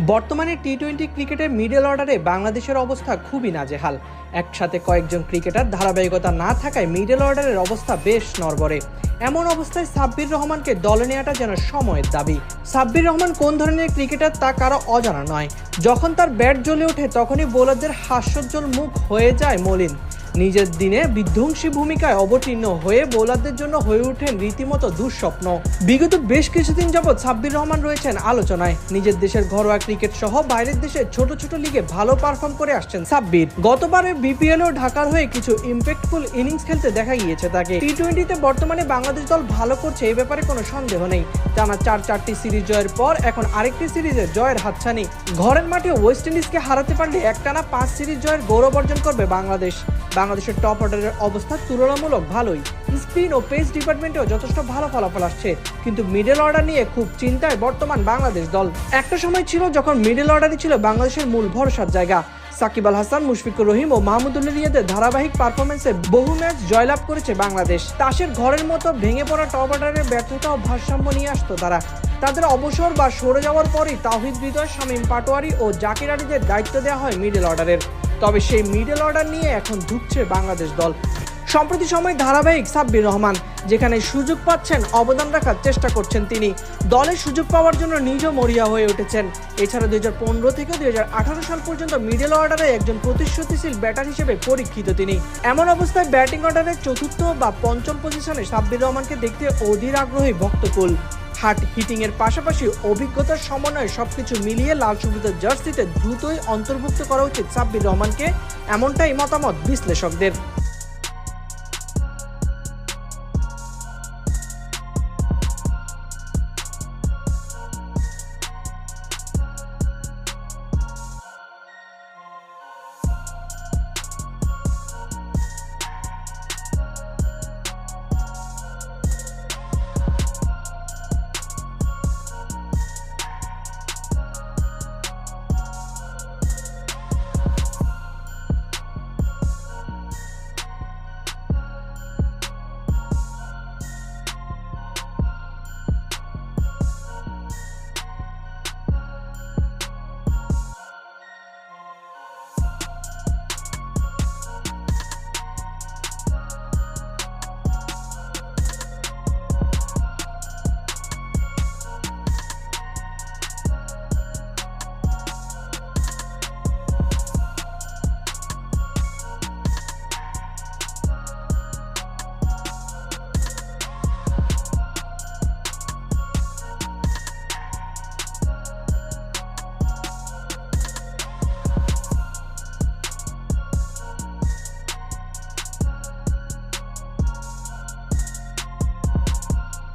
বর্তমানে T twenty ক্রিকেটের middle অর্ডারে বাংলাদেশের অবস্থা খুবই নাজেহাল। একসাথে কয়েকজন ক্রিকেটার ধারাবাহিকতা না থাকায় মিডল অর্ডারের অবস্থা বেশ নড়বড়ে। এমন অবস্থায় সাব্বির রহমানকে দলে নেওয়াটা যেন সময়ের দাবি। সাব্বির রহমান কোন ধরনের ক্রিকেটার তা কারও অজানা নয়। যখন তার ব্যাট জ্বলে ওঠে, তখনই বোলারদের হাস্যোজ্জ্বল মুখ হয়ে যায় মলিন। নিজের দিনে বিধ্বংসী ভূমিকায় অবতীর্ণ হয়ে বোলারদের জন্য হয়ে ওঠেন রীতিমতো দুঃস্বপ্ন। বিগত বেশ কিছুদিন যাবৎ সাব্বির রহমান রয়েছেন আলোচনায়। নিজের দেশের ঘরোয়া ক্রিকেট সহ বাইরের দেশে ছোট ছোট লিগে ভালো পারফর্ম করে আসছেন সাব্বির। গতবারে বিপিএল ও ঢাকার হয়ে কিছু ইম্প্যাক্টফুল ইনিংস খেলতে দেখা গিয়েছে তাকে। টি টোয়েন্টিতে বর্তমানে বাংলাদেশ দল ভালো করছে এই ব্যাপারে কোনো সন্দেহ নেই। টানা চার চারটি সিরিজ জয়ের পর এখন আরেকটি সিরিজে জয়ের হাতছানি। ঘরের মাঠে ওয়েস্ট ইন্ডিজকে হারাতে পারলে একটানা পাঁচ সিরিজ জয়ের গৌরব অর্জন করবে বাংলাদেশ। বাংলাদেশের টপ অর্ডারের অবস্থা তুলনামূলক ভালোই। স্পিন ও পেস ডিপার্টমেন্টেও যথেষ্ট ভালো ফলাফল আসছে। কিন্তু মিডল অর্ডার নিয়ে খুব চিন্তায় বর্তমান বাংলাদেশ দল। একটা সময় ছিল যখন মিডল অর্ডারই ছিল বাংলাদেশের মূল ভরসার জায়গা। সাকিব আল হাসান, মুশফিকুর রহিম ও মাহমুদুল্লাহ রিয়াদের ধারাবাহিক পারফরমেন্সে বহু ম্যাচ জয়লাভ করেছে বাংলাদেশ। তাসের ঘরের মতো ভেঙে পড়া টপ অর্ডারের ব্যর্থতা ও ভারসাম্য নিয়ে আসতো তারা। তাদের অবসর বা সরে যাওয়ার পরই তাহিদ হৃদয় শামীম পাটোয়ারি ও জাকির আলীদের দায়িত্ব দেওয়া হয় মিডল অর্ডারের তবে সেই মিডল অর্ডার নিয়ে এখন ধুকছে বাংলাদেশ দল। সম্প্রতি সময় ধারাবাহিক সাব্বির রহমান, যেখানে সুযোগ পাচ্ছেন, অবদান রাখার চেষ্টা করছেন তিনি। দলে সুযোগ পাওয়ার জন্য নিজেও মরিয়া হয়ে উঠেছেন। এছাড়া দুই হাজার পনেরো থেকে দুই হাজার আঠারো সাল পর্যন্ত মিডল অর্ডারে একজন প্রতিশ্রুতিশীল ব্যাটার হিসেবে পরীক্ষিত তিনি। এমন অবস্থায় ব্যাটিং অর্ডারের চতুর্থ বা পঞ্চম পজিশনে সাব্বির রহমানকে দেখতে অধীর আগ্রহী ভক্তকুল। হার্ট হিটিং এর পাশাপাশি অভিজ্ঞতার সমন্বয়ে সবকিছু মিলিয়ে লাল সবুজের জার্সিতে দ্রুতই অন্তর্ভুক্ত করা উচিত সাব্বির রহমানকে, এমনটাই মতামত বিশ্লেষকদের।